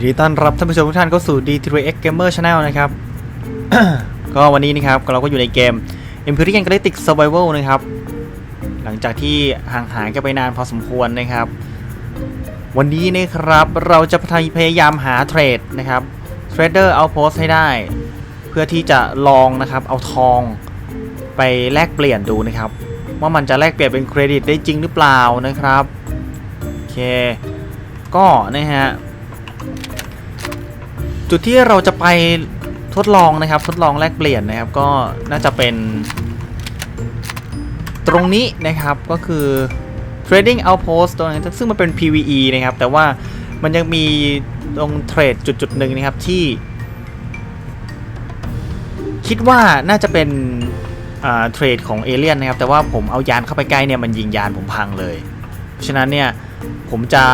ยินดีต้อนรับท่านผู้ชมทุกท่านเข้าสู่ D3X Gamer Channel นะครับ ก็วันนี้นะครับเราก็อยู่ในเกม Empyrean Galactic Survival นะครับ หลังจากที่ห่างหายกันไปนานพอสมควรนะครับ วันนี้นะครับเราจะพยายามหาเทรดนะครับ Trader Outpost ให้ได้ เพื่อที่จะลองนะครับเอาทองไปแลกเปลี่ยนดูนะครับ ว่ามันจะแลกเปลี่ยนเป็นเครดิตได้จริงหรือเปล่านะครับ โอเค ก็นะฮะ จุดที่เราจะไปทดลองนะครับ ทดลองแลกเปลี่ยนนะครับ ก็น่าจะเป็น ตรงนี้นะครับก็คือ trading outpost ตรงนั้นซึ่งมันเป็น PVE นะครับ แต่ว่ามันยังมีตรงเทรดจุดจุดหนึ่งนะครับที่ คิดว่าน่าจะเป็นเทรดของเอเลี่ยนนะครับ แต่ว่าผมเอายานเข้าไปใกล้เนี่ยมันยิงยานผมพังเลยฉะนั้นเนี่ยผมจะ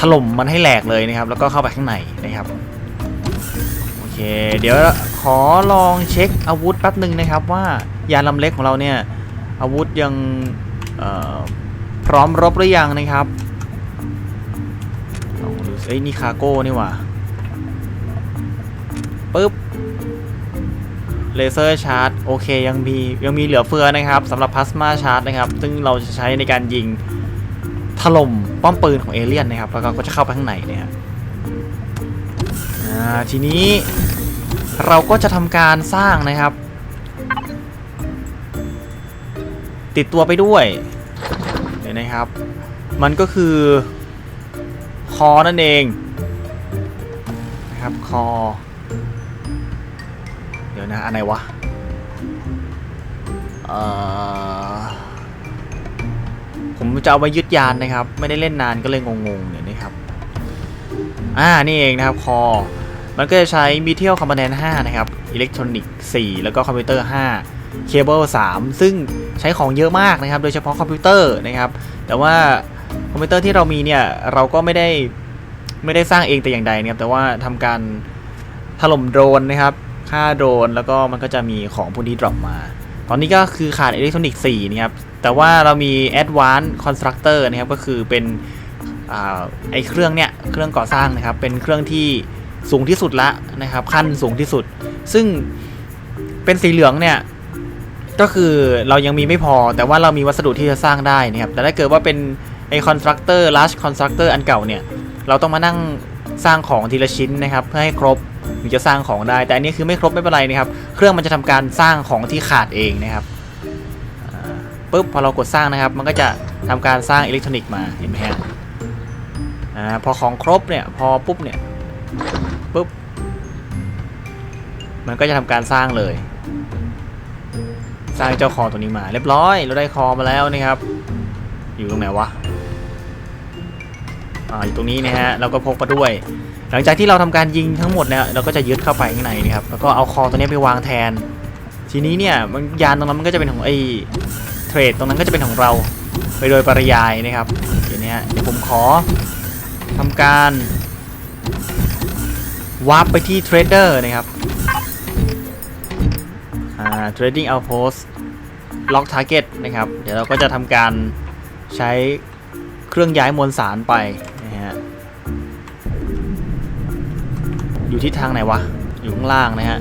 ถล่มมันให้แหลกเลยนะครับ แล้วก็เข้าไปข้างในนะครับ เค เดี๋ยวขอลองเช็คอาวุธแป๊บหนึ่งนะครับว่ายานลำเล็กของเราเนี่ยอาวุธยังพร้อมรบหรือยังนะครับลองดูเอ้ยนี่คาโก้นี่ว่าปึ๊บเลเซอร์ชาร์จโอเคยังมียังมีเหลือเฟือนะครับสำหรับพลาสมาชาร์จนะครับ ซึ่งเราจะใช้ในการยิงถล่มป้อมปืนของเอเลี่ยนนะครับ แล้วก็จะเข้าไปข้างในเนี่ย ทีนี้เราก็จะทำการสร้างนะครับ ติดตัวไปด้วยเดี๋ยวนะครับ มันก็คือคอนั่นเองนะครับคอ เดี๋ยวนะอันไหนวะเอ่อผมจะเอาไว้ยึดยานนะครับ ไม่ได้เล่นนานก็เลยงงๆเนี่ยนะครับ อ่านี่เองนะครับคอ มันก็จะใช้ Metal Component 5นะครับ Electronic 4แล้วก็คอมพิวเตอร์5 Cable 3ซึ่งใช้ของเยอะมากนะครับ โดยเฉพาะคอมพิวเตอร์นะครับ แต่ว่าคอมพิวเตอร์ที่เรามีเนี่ยเราก็ไม่ได้ไม่ได้สร้างเองแต่อย่างใดนะครับ แต่ว่าทำการถล่มโดรนนะครับฆ่าโดรนแล้วก็มันก็จะมีของพวกนี้ดรอปมา ตอนนี้ก็คือขาด Electronic 4นะครับ แต่ว่าเรามี Advanced Constructor นะครับ ก็คือเป็นอไอเครื่องเนี่ยเครื่องก่อสร้างนะครับ เป็นเครื่องที่ สูงที่สุดละนะครับขั้นสูงที่สุด ซึ่งเป็นสีเหลืองเนี่ยก็คือเรายังมีไม่พอแต่ว่าเรามีวัสดุที่จะสร้างได้นะครับแต่ถ้าเกิดว่าเป็นไอคอนสตรักเตอร์ large constructor อันเก่าเนี่ยเราต้องมานั่งสร้างของทีละชิ้นนะครับเพื่อให้ครบถึงจะสร้างของได้ แต่อันนี้คือไม่ครบไม่เป็นไรนะครับ เครื่องมันจะทำการสร้างของที่ขาดเองนะครับปุ๊บพอเรากดสร้างนะครับ มันก็จะทำการสร้างอิเล็กทรอนิกส์มาเห็นไหมฮะพอของครบเนี่ยพอปุ๊บเนี่ย ปุ๊บ มันก็จะทำการสร้างเลย สร้างเจ้าคอตัวนี้มาเรียบร้อย เราได้คอมาแล้วนะครับ อยู่ตรงไหนวะอ่าอยู่ตรงนี้นะฮะเราก็พกมาด้วย หลังจากที่เราทำการยิงทั้งหมดเนี่ยเราก็จะยึดเข้าไปข้างในนะครับแล้วก็เอาคอตัวนี้ไปวางแทน ทีนี้เนี่ยมันยานตรงนั้นมันก็จะเป็นของไอ้เทรดตรงนั้นก็จะเป็นของเราไปโดยปริยายนะครับทีนี้เดี๋ยวผมขอทำการ วาร์ปไปที่เทรดเดอร์นะครับ อ่า trading outpost lock target นะครับ เดี๋ยวเราก็จะทำการใช้เครื่องย้ายมวลสารไปนะฮะ อยู่ที่ทางไหนวะ อยู่ข้างล่างนะฮะ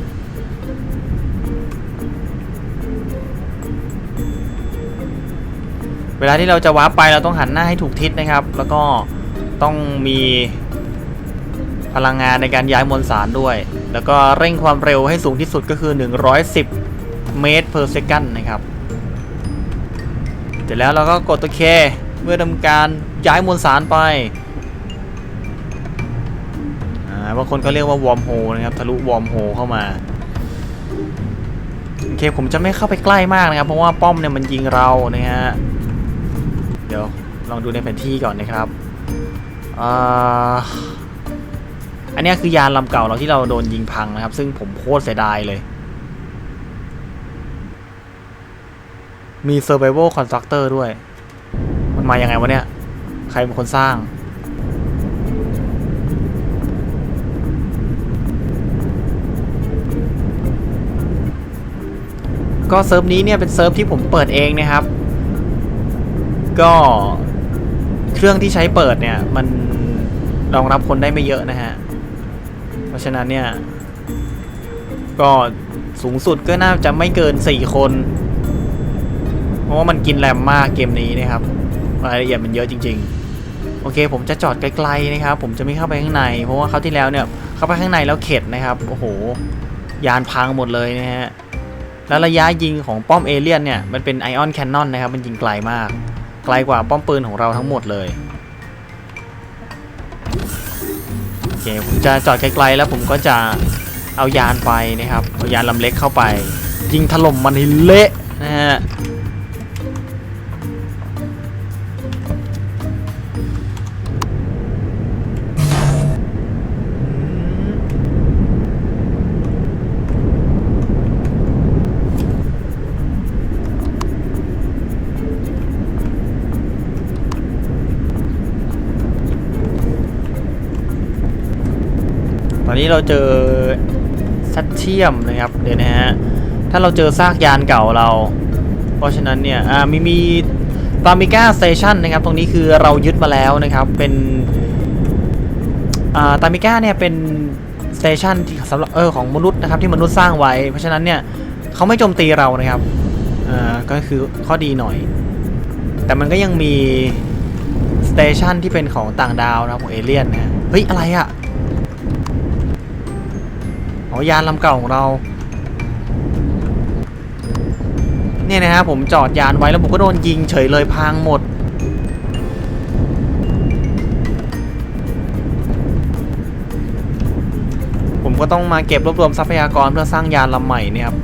เวลาที่เราจะวาร์ปไปเราต้องหันหน้าให้ถูกทิศนะครับ แล้วก็ต้องมี พลังงานในการย้ายมวลสารด้วย แล้วก็เร่งความเร็วให้สูงที่สุดก็คือ 110 เมตร per second นะครับ เสร็จแล้วเราก็กดตัวเคเมื่อทำการย้ายมวลสารไปอ่าบางคนเขาเรียกว่าวอร์มโฮนะครับ ทะลุวอร์มโฮเข้ามา โอเคผมจะไม่เข้าไปใกล้มากนะครับ เพราะว่าป้อมเนี่ยมันยิงเรานะฮะ เดี๋ยวลองดูในแผนที่ก่อนนะครับอ่า อันนี้คือยานลำเก่าเราที่เราโดนยิงพังนะครับ ซึ่งผมโคตรเสียดายเลย มี Survival Constructor ด้วย มันมายังไงวะเนี่ย ใครเป็นคนสร้าง ก็เซิร์ฟนี้เนี่ยเป็นเซิร์ฟที่ผมเปิดเองนะครับ ก็เครื่องที่ใช้เปิดเนี่ยมันรองรับคนได้ไม่เยอะนะฮะ เพราะฉะนั้นเนี่ย ก็สูงสุดก็น่าจะไม่เกิน 4 คน เพราะว่ามันกินแรมมากเกมนี้นะครับรายละเอียดมันเยอะจริง ๆ โอเค ผมจะจอดไกลๆนะครับ ผมจะไม่เข้าไปข้างใน เพราะว่าเขาวที่แล้วเนี่ย เข้าไปข้างในแล้วเข็ดนะครับ โอ้โห ยานพังหมดเลยนะฮะ แล้วระยะยิงของป้อมเอเลี่ยนเนี่ย มันเป็นไอออนแคนนอนนะครับ มันยิงไกลมาก ไกลกว่าป้อมปืนของเราทั้งหมดเลย เคผมจะจอดไกลๆแล้วผมก็จะเอายานไปนะครับเอายานลำเล็กเข้าไป ยิงถล่มมันให้เละนะฮะ นนี้เราเจอซัตเทียมนะครับเดี๋ยวนะฮะถ้าเราเจอซากยานเก่าเรา เพราะฉะนั้นเนี่ยอ่ามีมีตาร์มิก้าสเตชันนะครับตรงนี้คือเรายึดมาแล้วนะครับเป็นอ่าตามิก้าเนี่ยเป็นสเตชันที่สำหรับเออของมนุษย์นะครับที่มนุษย์สร้างไว้ เพราะฉะนั้นเนี่ยเขาไม่โจมตีเรานะครับอ่าก็คือข้อดีหน่อย แต่มันก็ยังมีสเตชันที่เป็นของต่างดาวนะของเอเลี่ยนนะฮะเฮ้ยอะไรอะ อ๋อยานลำเก่าของเรา เนี่ยนะฮะผมจอดยานไว้แล้วผมก็โดนยิงเฉยเลยพังหมด ผมก็ต้องมาเก็บรวบรวมทรัพยากรเพื่อสร้างยานลำใหม่เนี่ยครับ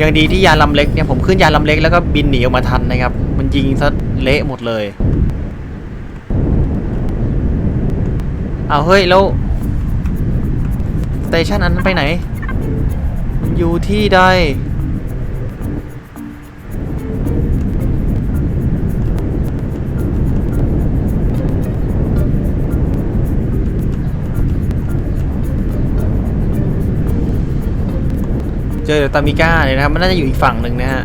ยังดีที่ยานลำเล็กเนี่ยผมขึ้นยานลำเล็กแล้วก็บินหนีออกมาทันนะครับ มันยิงซะเละหมดเลยเอาเฮ้ยแล้ว สเตชันอันนั้นไปไหน มันอยู่ที่ใดเจอตามิก้าเลยนะครับ มันน่าจะอยู่อีกฝั่งหนึ่งนะฮะ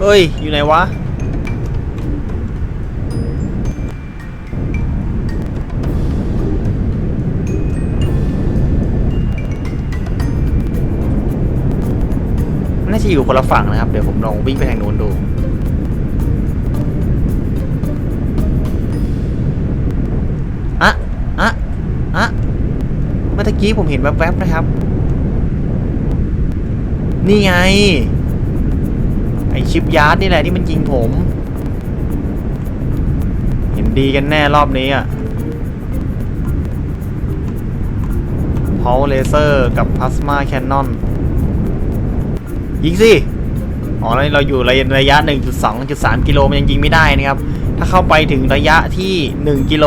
เฮ้ย อยู่ไหนวะ น่าจะอยู่คนละฝั่งนะครับ เดี๋ยวผมลองวิ่งไปทางโน้นดูอะอะอะเมื่อกี้ผมเห็นแวบๆนะครับ นี่ไง ชิปยาร์ดนี่แหละที่มันยิงผม เห็นดีกันแน่รอบนี้อะพาวเลเซอร์กับพลาสมาแคนนอนยิงสิอ๋อแล้วเราอยู่ระยะระยะ 1.2 3 กิโลมันยังยิงไม่ได้นะครับ ถ้าเข้าไปถึงระยะที่ 1 กิโล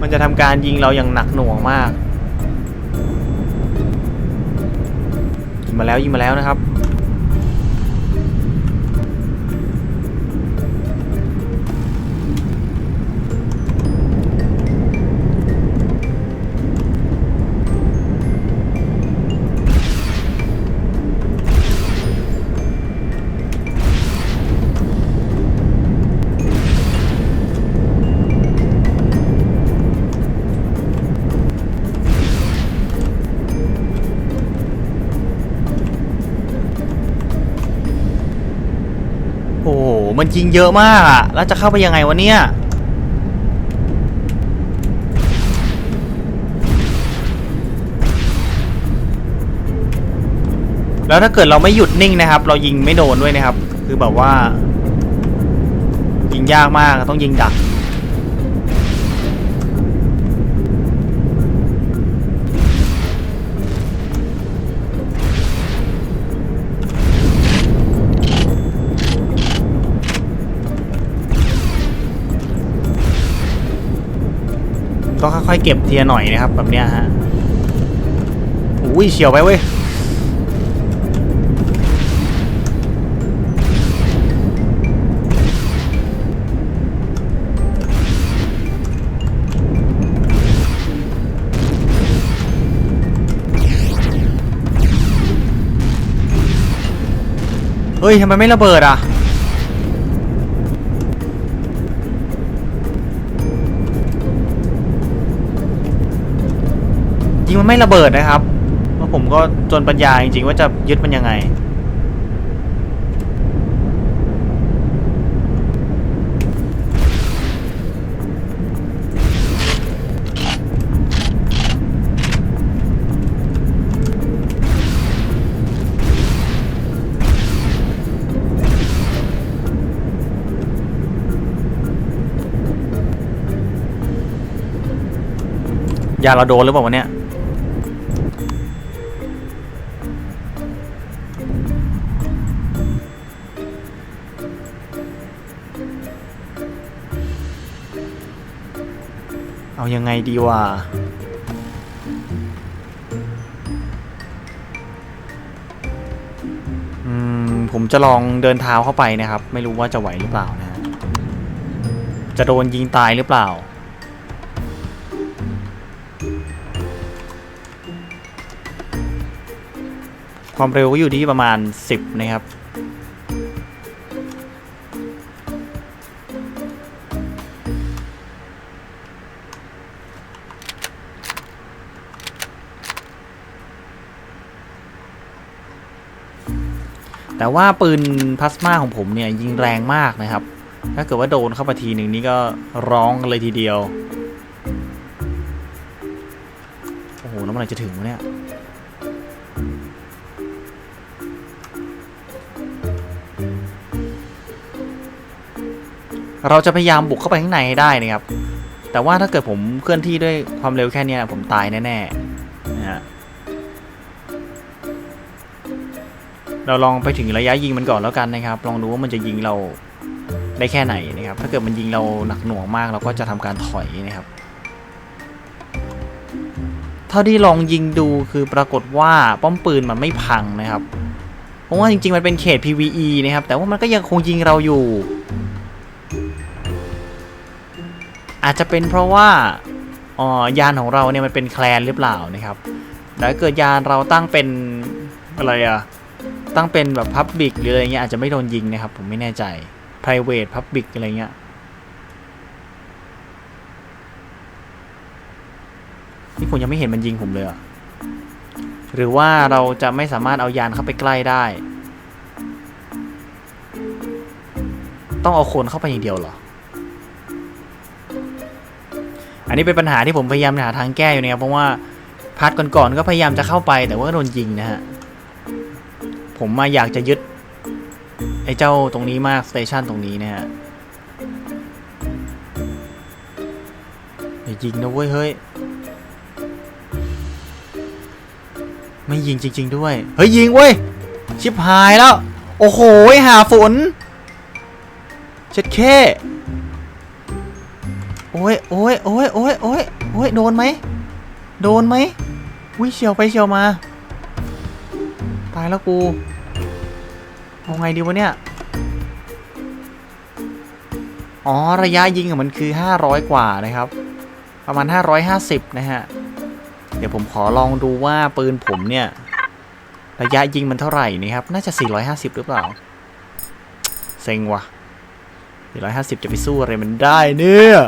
มันจะทำการยิงเราอย่างหนักหน่วงมาก ยิงมาแล้วยิงมาแล้วนะครับ มันยิงเยอะมากอะแล้วจะเข้าไปยังไงวะเนี่ย แล้วถ้าเกิดเราไม่หยุดนิ่งนะครับ เรายิงไม่โดนด้วยนะครับ คือแบบว่า ยิงยากมากต้องยิงดัก ค่อยๆเก็บเทียหน่อยนะครับ แบบเนี้ยฮะอุ้ยเฉียวไปเว้ยเฮ้ยทำไมไม่ระเบิดอะ ริงมันไม่ระเบิดนะครับเพราะผมก็จนปัญญาจริงๆว่าจะยึดมันยังไง ยาเราโดนหรือเปล่าวะเนี่ย ยังไงดีวะอืมผมจะลองเดินเท้าเข้าไปนะครับ ไม่รู้ว่าจะไหวหรือเปล่านะฮะจะโดนยิงตายหรือเปล่า ความเร็วก็อยู่ที่ประมาณ 10 นะครับ แต่ว่าปืนพลาสมาของผมเนี่ยยิงแรงมากนะครับ ถ้าเกิดว่าโดนเข้าไปทีหนึ่งนี่ก็ร้องกันเลยทีเดียว โอ้โห แล้วเมื่อไหร่จะถึงวะเนี่ย เราจะพยายามบุกเข้าไปข้างในให้ได้นะครับ แต่ว่าถ้าเกิดผมเคลื่อนที่ด้วยความเร็วแค่นี้ผมตายแน่ๆนะฮะ เราลองไปถึงระยะยิงมันก่อนแล้วกันนะครับ ลองดูว่ามันจะยิงเราได้แค่ไหนนะครับ ถ้าเกิดมันยิงเราหนักหน่วงมาก เราก็จะทำการถอยนะครับ เท่าที่ลองยิงดูคือปรากฏว่าป้อมปืนมันไม่พังนะครับ เพราะว่าจริงๆมันเป็นเขต PVE นะครับ แต่ว่ามันก็ยังคงยิงเราอยู่ อาจจะเป็นเพราะว่าอ๋อยานของเราเนี่ยมันเป็นแคลนหรือเปล่านะครับแต่ถ้าเกิดยานเราตั้งเป็นอะไรอะ ตั้งเป็นแบบ Public หรืออะไรเงี้ยอาจจะไม่โดนยิงนะครับ ผมไม่แน่ใจ private public อะไรเงี้ยนี่ผมยังไม่เห็นมันยิงผมเลยอะหรือว่าเราจะไม่สามารถเอายานเข้าไปใกล้ได้ ต้องเอาคนเข้าไปอย่างเดียวเหรอ อันนี้เป็นปัญหาที่ผมพยายามหาทางแก้อยู่นะครับเพราะว่าพาร์ทก่อนๆก็พยายามจะเข้าไปแต่ว่าโดนยิงนะฮะ ผมมาอยากจะยึด ไอ้เจ้าตรงนี้มากสเตชันตรงนี้นะฮะอย่ายิงนะเว้ยเฮ้ย ไม่ยิงจริง ๆ ด้วย เฮ้ย ยิงเว้ย ชิบหายแล้ว โอ้โหหาฝนเช็ดแค่โอ้ยโอ้ยโอ้ยโอ้ยโอ้ยโอ้ยโดนไหม โดนไหมวิเฉียวไปเฉียวมา ตายแล้วกู เอาไงดีวะเนี่ย อ๋อ ระยะยิงอะมันคือ 500 กว่านะครับ ประมาณ 550 นะฮะ เดี๋ยวผมขอลองดูว่าปืนผมเนี่ย ระยะยิงมันเท่าไหร่นะครับ น่าจะ 450 หรือเปล่า เซ็งว่ะ 450 จะไปสู้อะไรมันได้เนี่ย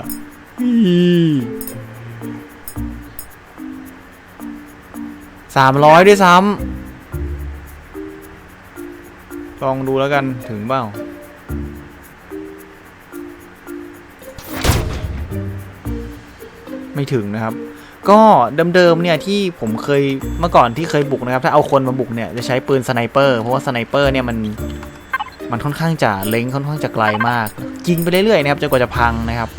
สามร้อยด้วยซ้ำ ลองดูแล้วกันถึงเปล่าไม่ถึงนะครับ ก็เดิมๆเนี่ยที่ผมเคยเมื่อก่อนที่เคยบุกนะครับ ถ้าเอาคนมาบุกเนี่ยจะใช้ปืนสไนเปอร์เพราะว่าสไนเปอร์เนี่ยมันมันค่อนข้างจะเล็งค่อนข้างจะไกลมากยิงไปเรื่อยๆนะครับจนกว่าจะพังนะครับ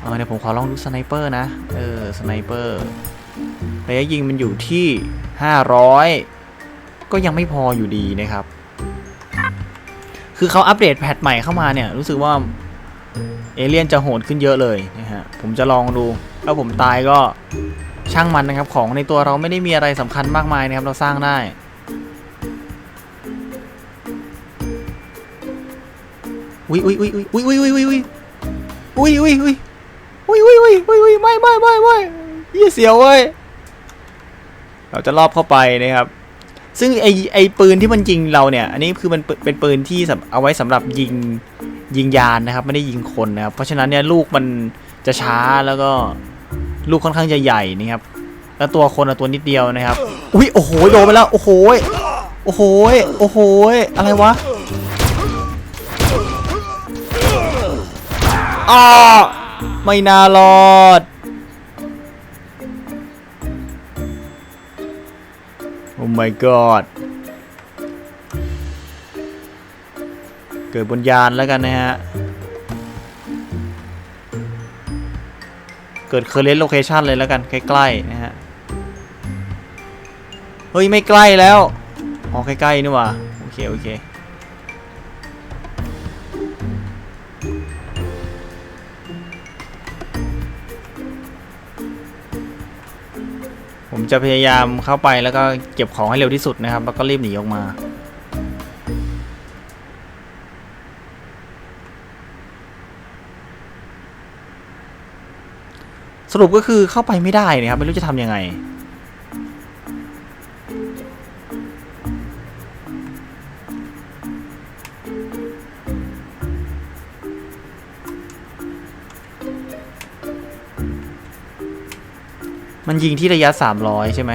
เออเดี๋ยวผมขอลองดูสไนเปอร์นะเออสไนเปอร์ระยะยิงมันอยู่ที่ 500 ก็ยังไม่พออยู่ดีนะครับ คือเขาอัปเดตแพทใหม่เข้ามาเนี่ย รู้สึกว่าเอเลี่ยนจะโหดขึ้นเยอะเลยนะฮะ ผมจะลองดู ถ้าผมตายก็ช่างมันนะครับ ของในตัวเราไม่ได้มีอะไรสำคัญมากมายนะครับ เราสร้างได้ อุ้ยอุ้ยอุ้ยอุ้ยอุ้ยอุ้ยอุ้ยอุ้ยอุ้ยอุ้ยอุ้ยอุ้ยอุ้ยอุ้ยอุ้ยอุ้ยไม่ไม่ไม่ไม่ยี่เสียวเว้ย เราจะรอบเข้าไปนะครับ ซึ่งไอไอปืนที่มันยิงเราเนี่ย อันนี้คือมันเป็นปืนที่เอาไว้สำหรับยิงยิงยานนะครับ ไม่ได้ยิงคนนะครับ เพราะฉะนั้นเนี่ยลูกมันจะช้าแล้วก็ลูกค่อนข้างจะใหญ่นะครับ แล้วตัวคนอะตัวนิดเดียวนะครับ อุ้ยโอ้โหโดนไปแล้วโอ้โหโอ้โหโอ้โหอะไรวะอ้าไม่น่ารอด อ้ my god เกิดบนยานแล้วกันนะฮะ เกิดเคอร์เรนต์โลเคชันเลยแล้วกัน ใกล้ๆนะฮะ เฮ้ย ไม่ใกล้แล้ว อ๋อ ใกล้ๆนี่หว่า โอเค โอเค จะพยายามเข้าไปแล้วก็เก็บของให้เร็วที่สุดนะครับ แล้วก็รีบหนีออกมา สรุปก็คือเข้าไปไม่ได้นะครับ ไม่รู้จะทำยังไง มันยิงที่ระยะ 300 ใช่ไหม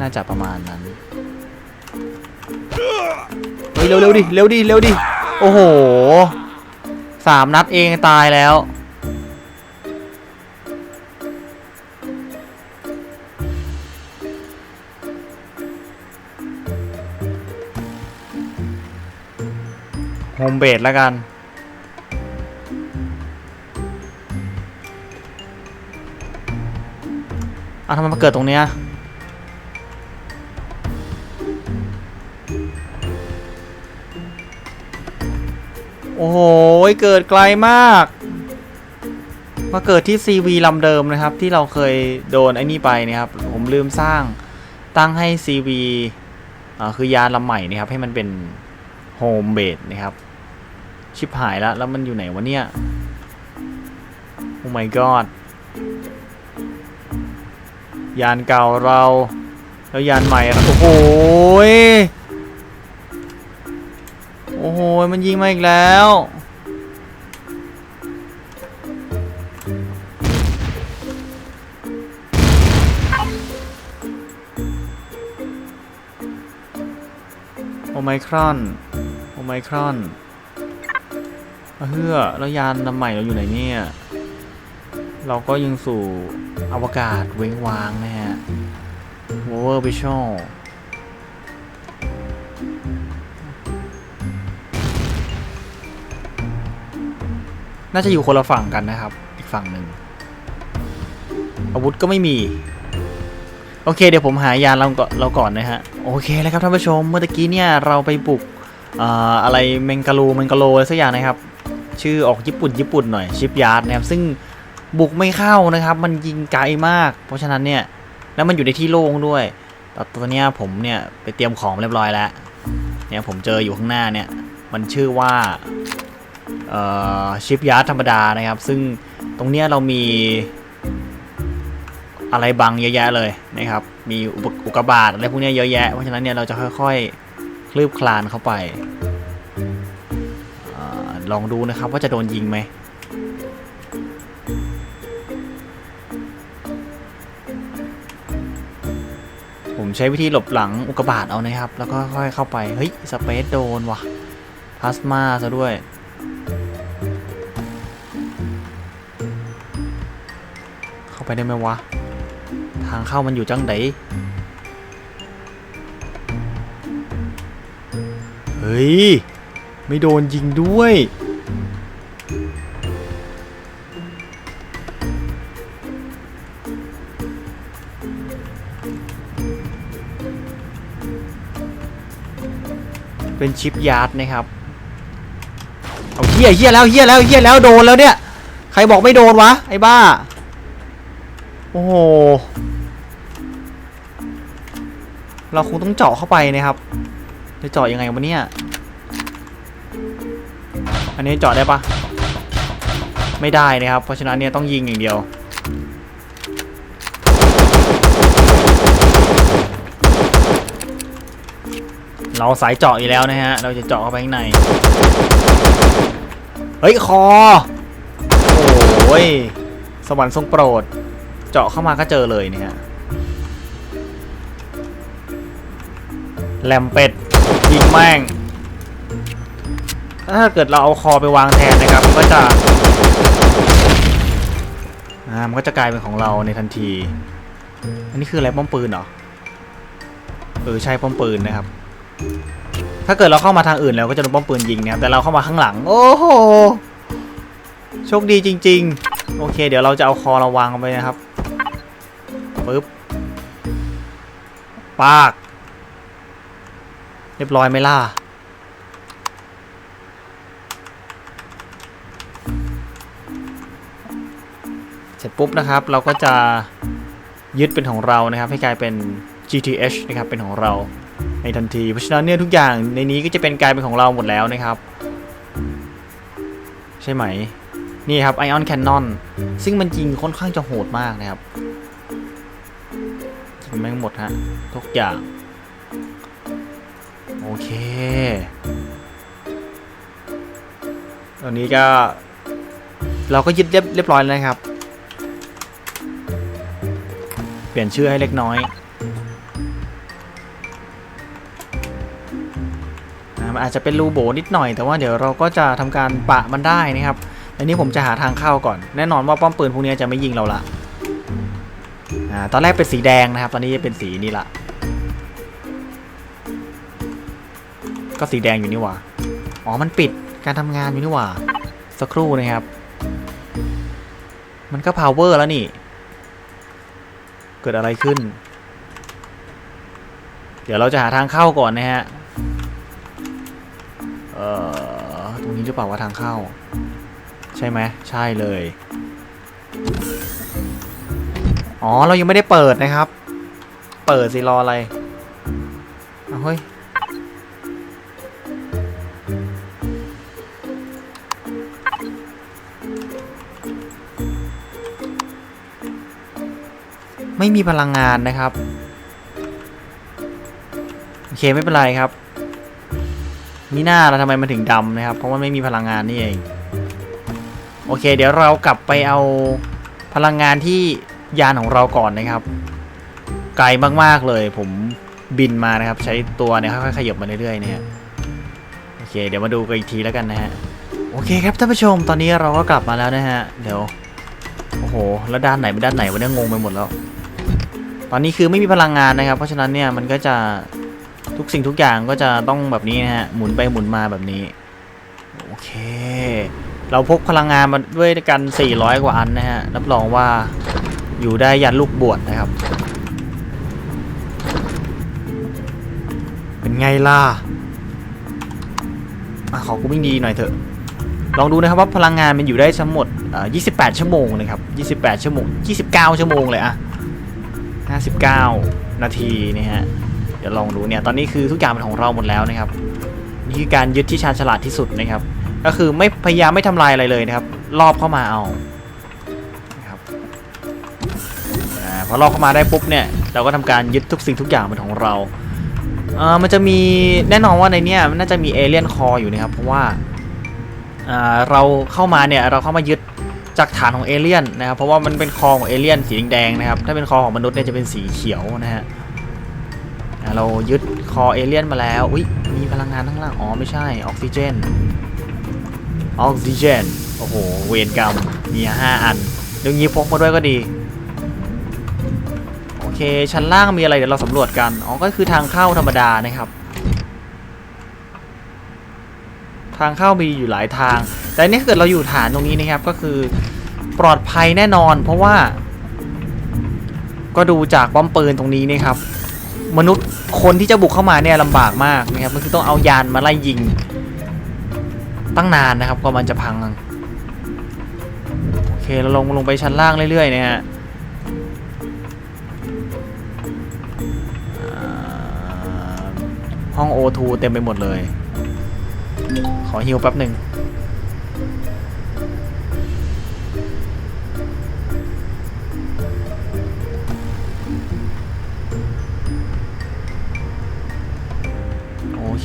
น่าจะประมาณนั้น เฮ้ย เร็วเร็วดิ เร็วดิ เร็วดิ โอ้โห สามนัดเองตายแล้ว โฮมเบดแล้วกัน อะทำไมมาเกิดตรงเนี้ยโอ้โห เกิดไกลมาก มาเกิดที่ CV ลำเดิมนะครับ ที่เราเคยโดนไอ้นี่ไปนะครับ ผมลืมสร้างตั้งให้ CV อ่าคือยานลำใหม่นะครับ ให้มันเป็นโฮมเบดนะครับ ชิบหายแล้ว แล้วมันอยู่ไหนวะเนี่ย โอ้ my god ยานเก่าเรา แล้วยานใหม่โอ้โหโอ้โห มันยิงมาอีกแล้ว โอไมครอน โอไมครอนเฮือแล้วยานลำใหม่เราอยู่ไหนเนี่ย เราก็ยังสู่อวกาศเว้งวางนะฮะ w o v e r v i s u a l น่าจะอยู่คนละฝั่งกันนะครับ อีกฝั่งหนึ่ง อาวุธก็ไม่มี โอเค เดี๋ยวผมหายานเราก่อนเราก่อนนะฮะ โอเคแล้วครับท่านผู้ชม เมื่อกี้เนี่ยเราไปบุกออะไรเมงกาโลเมงกาโลอะไรสักอย่างนะครับ ชื่อออกญี่ปุ่นญี่ปุ่นหน่อยชิปยาร์ดนะครับ ซึ่ง บุกไม่เข้านะครับ มันยิงไกลมาก เพราะฉะนั้นเนี่ย แล้วมันอยู่ในที่โล่งด้วยตอนตอนนี้ผมเนี่ยไปเตรียมของเรียบร้อยแล้ว เนี่ยผมเจออยู่ข้างหน้าเนี่ย มันชื่อว่าเอ่อชิปยาร์ดธรรมดานะครับ ซึ่งตรงเนี้ยเรามีอะไรบังเยอะแยะเลยนะครับ มีอุกกาบาตอะไรพวกนี้เยอะแยะ เพราะฉะนั้นเนี่ยเราจะค่อยๆ คลืบคลานเข้าไปอลองดูนะครับว่าจะโดนยิงไหม ผมใช้วิธีหลบหลังอุกกาบาตเอานะครับ แล้วก็ค่อยเข้าไป เฮ้ย สเปซโดนว่ะพลาสมาซะด้วย เข้าไปได้ไหมวะ ทางเข้ามันอยู่จังไดเฮ้ย ไม่โดนยิงด้วย เป็นชิปยาร์ดนะครับ เอาเฮียเฮียแล้วเฮียแล้วเฮียแล้วโดนแล้วเนี่ย ใครบอกไม่โดนวะ ไอ้บ้า โอ้โห เราคงต้องเจาะเข้าไปนะครับ จะเจาะยังไงวะเนี่ย อันนี้เจาะได้ปะไม่ได้นะครับ เพราะฉะนั้นเนี่ยต้องยิงอย่างเดียว เราสายเจาะอยู่แล้วนะฮะ เราจะเจาะเข้าไปข้างใน เฮ้ย คอ โอ้ย สวรรค์ทรงโปรด เจาะเข้ามาก็เจอเลยเนี่ยแหลมเป็ด ยิงแม่ง ถ้าเกิดเราเอาคอไปวางแทนนะครับ ก็จะ อ่า มันก็จะกลายเป็นของเราในทันที อันนี้คืออะไรป้อมปืนเหรอ เออ ใช่ป้อมปืนนะครับ ถ้าเกิดเราเข้ามาทางอื่นแล้วก็จะโดนป้อมปืนยิงนะครับแต่เราเข้ามาข้างหลัง โอ้โหโชคดีจริง ๆ โอเค เดี๋ยวเราจะเอาคอเราวางไปนะครับปึ๊บปาก เรียบร้อยไหมล่ะเสร็จปุ๊บนะครับ เราก็จะยึดเป็นของเรานะครับ ให้กลายเป็น GTH นะครับเป็นของเรา ในทันที เพราะฉะนั้นเนี่ยทุกอย่างในนี้ก็จะเป็นกลายเป็นของเราหมดแล้วนะครับ ใช่ไหม นี่ครับ Ion Cannon ซึ่งมันยิงค่อนข้างจะโหดมากนะครับยิงแม่งหมดฮะทุกอย่าง โอเคตอนนี้ก็เราก็ยึดเรียบเรียบร้อยแล้วนะครับ เปลี่ยนชื่อให้เล็กน้อย มันอาจจะเป็นรูโบนิดหน่อย แต่ว่าเดี๋ยวเราก็จะทำการปะมันได้นะครับอันนี้ผมจะหาทางเข้าก่อน แน่นอนว่าป้อมปืนพวกนี้จะไม่ยิงเราละอ่าตอนแรกเป็นสีแดงนะครับ ตอนนี้จะเป็นสีนี้ละก็สีแดงอยู่นี่หว่าอ๋อมันปิดการทำงานอยู่นี่หว่าสักครู่นะครับ มันก็ power แล้วนี่ เกิดอะไรขึ้น เดี๋ยวเราจะหาทางเข้าก่อนนะฮะ เอ่อตรงนี้หรือเปล่าว่าทางเข้า ใช่ไหมใช่เลย อ๋อ เรายังไม่ได้เปิดนะครับ เปิดสิรออะไรเอาเฮ้ยไม่มีพลังงานนะครับ โอเค ไม่เป็นไรครับ มีหน้าแล้วทำไมมันถึงดำนะครับ เพราะว่าไม่มีพลังงานนี่เอง โอเค เดี๋ยวเรากลับไปเอาพลังงานที่ยานของเราก่อนนะครับ ไกลมากๆเลย ผมบินมานะครับ ใช้ตัวเนี่ยค่อยๆขยับมาเรื่อยๆเนี่ยโอเค เดี๋ยวมาดูกันอีกทีแล้วกันนะฮะโอเคครับท่านผู้ชมตอนนี้เราก็กลับมาแล้วนะฮะเดี๋ยวโอ้โหแล้วด้านไหนเป็นด้านไหนวะเนี่ยงงไปหมดแล้ว ตอนนี้คือไม่มีพลังงานนะครับ เพราะฉะนั้นเนี่ยมันก็จะ ทุกสิ่งทุกอย่างก็จะต้องแบบนี้นะฮะ หมุนไปหมุนมาแบบนี้ โอเค เราพกพลังงานมาด้วยกัน 400 กว่าอันนะฮะ รับรองว่าอยู่ได้ยันลูกบวชนะครับ เป็นไงล่ะอะขอกูวิ่งดีหน่อยเถอะ ลองดูนะครับว่าพลังงานมันอยู่ได้ทั้งหมดอ่อ28 ชั่วโมงนะครับ 28 ชั่วโมง 29 ชั่วโมงเลยอะ59 นาทีนี่ฮะ ดี๋ยวลองดูเนี่ยตอนนี้คือทุกอย่างเป็นของเราหมดแล้วนะครับนี่คือการยึดที่ชาญฉลาดที่สุดนะครับ ก็คือไม่พยายามไม่ทำลายอะไรเลยนะครับ รอบเข้ามาเอานะครับอาพอรอบเข้ามาได้ปุ๊บเนี่ยเราก็ทำการยึดทุกสิ่งทุกอย่างเป็นของเราเออมันจะมีแน่นอนว่าในเนี้ยมันน่าจะมีเอเลี่ยนคออยู่นะครับเพราะว่าอ่าเราเข้ามาเนี่ยเราเข้ามายึดจากฐานของเอเลี่ยนนะครับเพราะว่ามันเป็นคอของเอเลี่ยนสีแดงนะครับถ้าเป็นคอของมนุษย์เนี่ยจะเป็นสีเขียวนะฮะ เรายึดคอเอเลี่ยนมาแล้วอุ้ยมีพลังงานข้างล่าง อ๋อ ไม่ใช่ ออกซิเจน ออกซิเจน โอ้โห เวรกรรม มีห้าอันเดี๋ยวงี้พกมาด้วยก็ดี โอเค ชั้นล่างมีอะไร เดี๋ยวเราสำรวจกัน อ๋อ ก็คือทางเข้าธรรมดานะครับ ทางเข้ามีอยู่หลายทาง แต่อันนี่ถ้าเกิดเราอยู่ฐานตรงนี้นะครับ ก็คือปลอดภัยแน่นอน เพราะว่า ก็ดูจากป้อมปืนตรงนี้นะครับ มนุษย์คนที่จะบุกเข้ามาเนี่ยลำบากมากนะครับมันคือต้องเอายานมาไล่ยิง ตั้งนานนะครับกว่ามันจะพังโอเคเราลงลงไปชั้นล่างเรื่อยๆเนี่ยฮะอ่าห้อง O2 เต็มไปหมดเลย ขอฮิวแป๊บหนึ่ง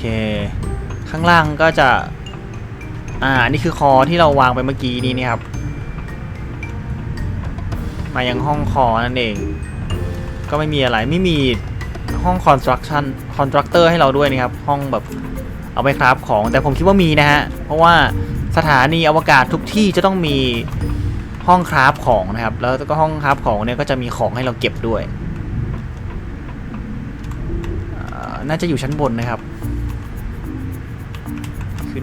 เค ข้างล่างก็จะ อ่า นี่คือคอที่เราวางไปเมื่อกี้นี้นี่ครับ มายังห้องคอนั่นเอง ก็ไม่มีอะไร ไม่มีห้อง construction constructor ให้เราด้วยนะครับ ห้องแบบเอาไปคราฟของ แต่ผมคิดว่ามีนะฮะ เพราะว่าสถานีอวกาศทุกที่จะต้องมีห้องคราฟของนะครับ แล้วก็ห้องคราฟของเนี่ยก็จะมีของให้เราเก็บด้วย น่าจะอยู่ชั้นบนนะครับ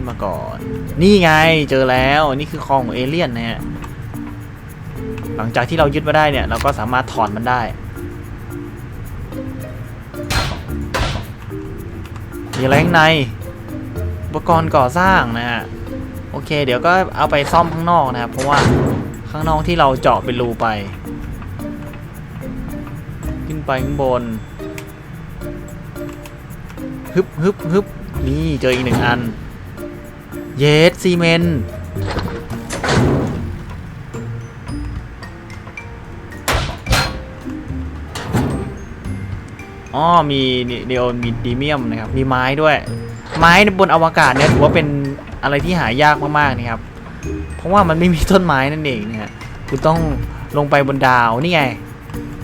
มาก่อน นี่ไงเจอแล้วนี่คือคลองของเอเลี่ยนนะฮะหลังจากที่เรายึดมาได้เนี่ย เราก็สามารถถอนมันได้ มีอะไรข้างใน อุปกรณ์ก่อสร้างนะฮะ โอเค เดี๋ยวก็เอาไปซ่อมข้างนอกนะครับ เพราะว่าข้างนอกที่เราเจาะเป็นรูไป ขึ้นไปข้างบน ฮึบฮึบฮึบนี่เจออีกหนึ่งอัน เยสซีเมนอ๋อมีเดียวมีดีเมียมนะครับ มีไม้ด้วย ไม้บนอวกาศเนี่ยถือว่าเป็นอะไรที่หายากมากๆนะครับ เพราะว่ามันไม่มีต้นไม้นั่นเองนะฮะคุณต้องลงไปบนดาวนี่ไง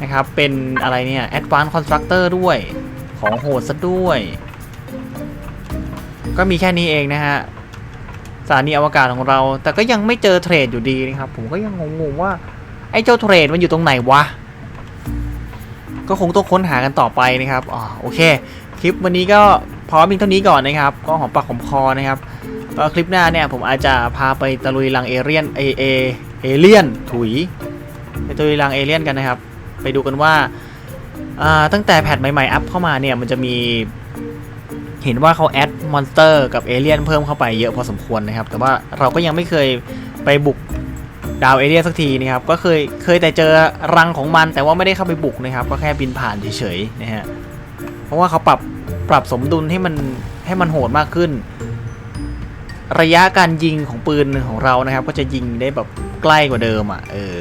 นะครับ เป็นอะไรเนี่ย Advanced Constructor ด้วย ของโหดซะด้วย ก็มีแค่นี้เองนะฮะ สถานีอวกาศของเรา แต่ก็ยังไม่เจอเทรดอยู่ดีนะครับ ผมก็ยังงงๆว่า ไอ้เจ้าเทรดมันอยู่ตรงไหนวะ ก็คงต้องค้นหากันต่อไปนะครับอ๋อโอเค คลิปวันนี้ก็พอเพียงเท่านี้ก่อนนะครับ ก็หอมปากหอมคอนะครับคลิปหน้าเนี่ยผมอาจจะพาไปตะลุยรังเอเลียนเอเอเอเลียนถุยไปตะลุยรังเอเลียนกันนะครับ ไปดูกันว่าอ่าตั้งแต่แพทใหม่ๆอัพเข้ามาเนี่ยมันจะมี เห็นว่าเขาแอดมอนสเตอร์กับเอเลียนเพิ่มเข้าไปเยอะพอสมควรนะครับ แต่ว่าเราก็ยังไม่เคยไปบุกดาวเอเลียนสักทีนะครับ ก็เคยเคยแต่เจอรังของมัน แต่ว่าไม่ได้เข้าไปบุกนะครับ ก็แค่บินผ่านเฉยๆนะฮะ เพราะว่าเขาปรับปรับสมดุลให้มันให้มันโหดมากขึ้น ระยะการยิงของปืนของเรานะครับ ก็จะยิงได้แบบใกล้กว่าเดิมอะ เออ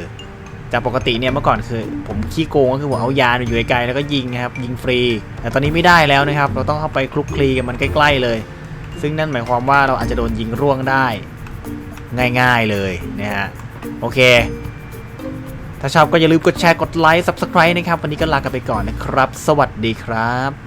จากปกติเนี่ยเมื่อก่อนคือ ผมขี้โกงก็คือผมเอายานอยู่ไกลๆแล้วก็ยิงนะครับยิงฟรี แต่ตอนนี้ไม่ได้แล้วนะครับ เราต้องเข้าไปคลุกคลีกับมันใกล้ ๆเลย ซึ่งนั่นหมายความว่าเราอาจจะโดนยิงร่วงได้ ง่ายๆเลยนะฮะโอเค ถ้าชอบก็อย่าลืมกดแชร์กดไลค์ Subscribe นะครับ วันนี้ก็ลากันไปก่อนนะครับ สวัสดีครับ